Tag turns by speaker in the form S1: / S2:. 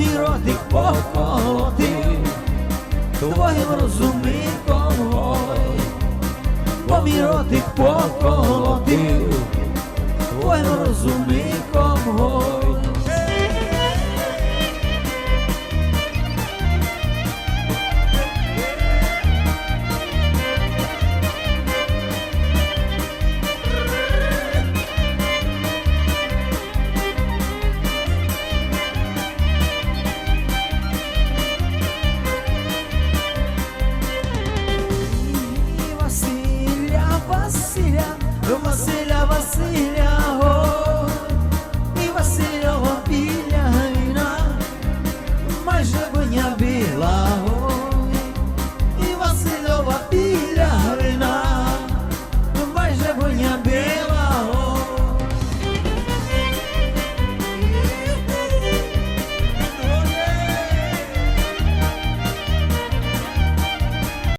S1: мій ротик поколотив, твоїм розумником, ой, бо мій ротик поколотив, твоїм розумником, Василя, до Василя Василя, го, і васильова біля війна, майже коня біла, го, і Васильова біля грина, майже коня.